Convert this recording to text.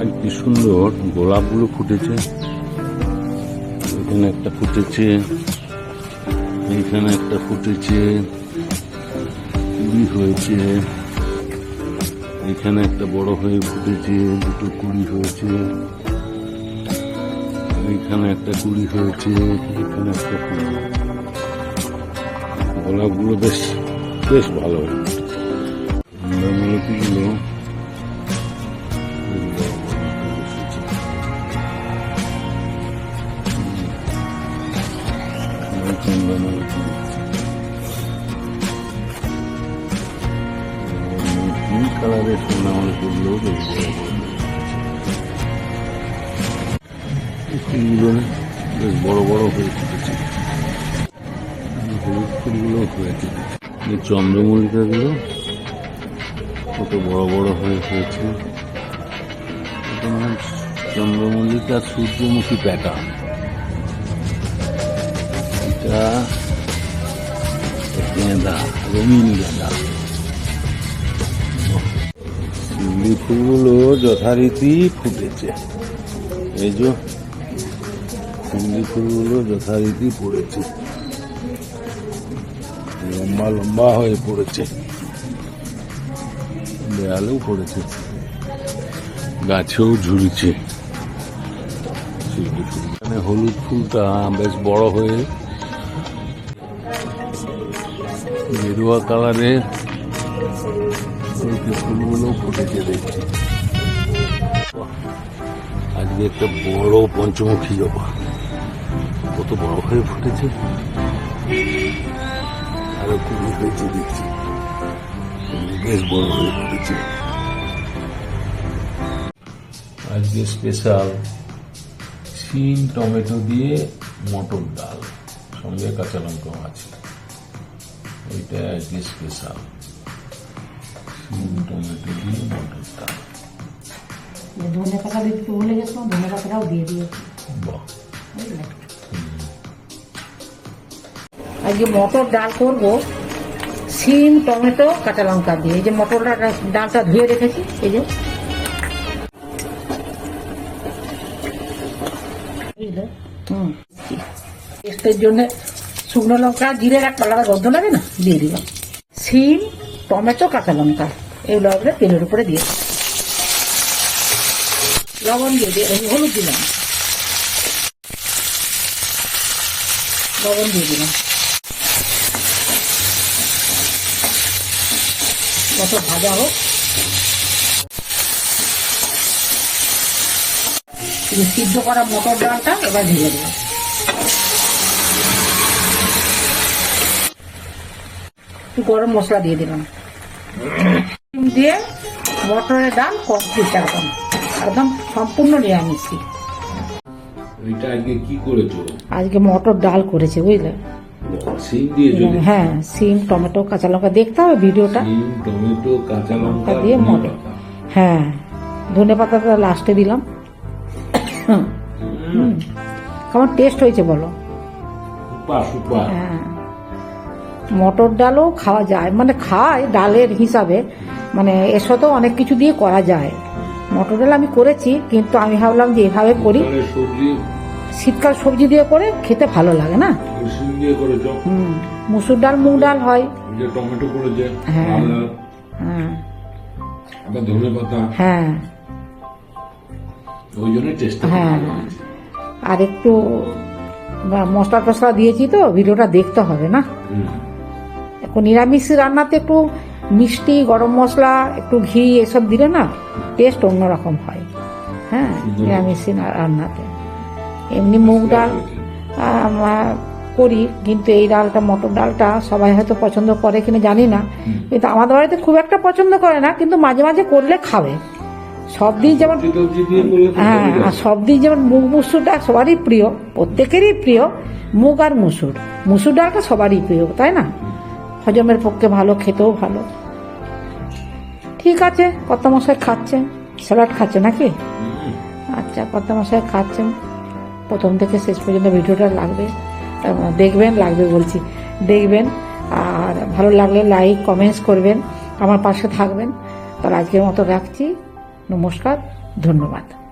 আর কি সুন্দর। গোলাপগুলো ফুটেছে। এখানে একটা ফুটেছে। এখানে একটা ফুটেছে। কুড়ি হয়েছে। এখানে একটা বড় হয়ে ফুটেছে। দুটো কুড়ি হয়েছে। এখানে একটা কুড়ি হয়েছে। এখানে একটা কুড়ি গোলাপগুলো বেশ বেশ ভালো হয়েছে। কালারের বড় ফুলগুলো বেশ বড় বড় হয়ে ফুটেছে ফুলগুলো হয়েছে চন্দ্রমল্লিকাগুলো কত বড় বড় হয়ে হয়েছে চন্দ্রমল্লিকা সূর্যমুখী প্যাটার্ন এটা গেঁদা রঙিন গেঁদা ফুলগুলো যথারীতি ফুটেছে। এই যে শিউলি ফুলগুলো যথারীতি পড়েছে। লম্বা লম্বা হয়ে পড়েছে। দেয়ালেও পড়েছে। গাছেও ঝুলছে। মানে হলুদ ফুলটা বেশ বড় হয়ে গেরুয়া কালারের হলুদ ফুলগুলো ফুটেছে দেখছি আজকে একটা বড় পঞ্চমুখী জবা কত বড় হয়ে ফুটেছে। আরও কুড়ি হয়েছে দেখছি। বেশ বড় হয়ে ফুটেছে। আজকে স্পেশাল সিম টমেটো দিয়ে মটর ডাল, সঙ্গে কাঁচা লঙ্কা আছে। ওইটা আজকে স্পেশাল টমেটো দিয়ে মটর ডাল ধনে পাতা দিতে ভুলে গেছিলাম ধনে পাতাটাও দিয়ে দিয়েছি। আজকে মটর ডাল করব সিম টমেটো কাঁচা লঙ্কা দিয়ে। এই যে মটর ডালটা ধুয়ে রেখেছি এই যে। হুম। টেস্টের জন্য শুকনো লঙ্কা জিরে এক আলাদা গন্ধ লাগে না? দিয়ে দিলাম। সিম টমেটো, কাঁচা লঙ্কা। এগুলো আমরা তেলের উপরে দিয়ে। লবণ দিয়ে দিয়ে হলুদ দিলাম। লবণ দিয়ে দিলাম। কত ভাজা হোক। সিদ্ধ করা মটর ডালটা এবার ঢেলে দেবো একটু গরম মশলা দিয়ে দিলাম। দিয়ে মটরের ডাল কমপ্লিট একদম একদম সম্পূর্ণ নিরামিষ। ওইটা আজকে কি করেছ? আজকে মটর ডাল করেছে বুঝলে? হ্যাঁ সিম টমেটো কাঁচা লঙ্কা দেখতে হবে ভিডিওটা। টমেটো কাঁচা লঙ্কা দিয়ে মটর। হ্যাঁ ধনে পাতাটা লাস্টে দিলাম। কেমন টেস্ট হয়েছে বলো? হ্যাঁ। মটর ডালও খাওয়া যায়। মানে খায় ডালের হিসাবে। মানে এর সাথেও অনেক কিছু দিয়ে করা যায়। মটর ডাল আমি করেছি কিন্তু আমি ভাবলাম যে এভাবে করি। শীতকাল সবজি দিয়ে করে খেতে ভালো লাগে না? হুম। মুসুর ডাল মুগ ডাল হয়। টমেটো হ্যাঁ। হ্যাঁ। হ্যাঁ। হ্যাঁ। আর একটু বা মশলা টসলা দিয়েছি তো ভিডিওটা দেখতে হবে না? নিরামিষ রান্নাতে একটু মিষ্টি গরম মশলা একটু ঘি এসব দিলে না টেস্ট অন্যরকম হয়। হ্যাঁ নিরামিষ রান্নাতে। এমনি মুগ ডাল করি কিন্তু এই ডালটা মটর ডালটা সবাই হয়তো পছন্দ করে কিনা জানি না। কিন্তু আমাদের বাড়িতে খুব একটা পছন্দ করে না কিন্তু মাঝে মাঝে করলে খাবে। সব দিন যেমন করলে তো হ্যাঁ আর সব দিন যেমন মুগ মুসুরটা সবারই প্রিয় প্রত্যেকেরই প্রিয় মুগ আর মুসুর। মুসুর ডালটা সবারই প্রিয় তাই না? হজমের পক্ষে ভালো, খেতেও ভালো। ঠিক আছে কত মশাই খাচ্ছেন। স্যালাড খাচ্ছে নাকি? আচ্ছা কত মশাই খাচ্ছেন। প্রথম থেকে শেষ পর্যন্ত ভিডিওটা লাগবে। দেখবেন, লাগবে বলছি। দেখবেন, আর ভালো লাগলে লাইক কমেন্টস করবেন। আমার পাশে থাকবেন। তাহলে আজকের মতো রাখছি। নমস্কার, ধন্যবাদ।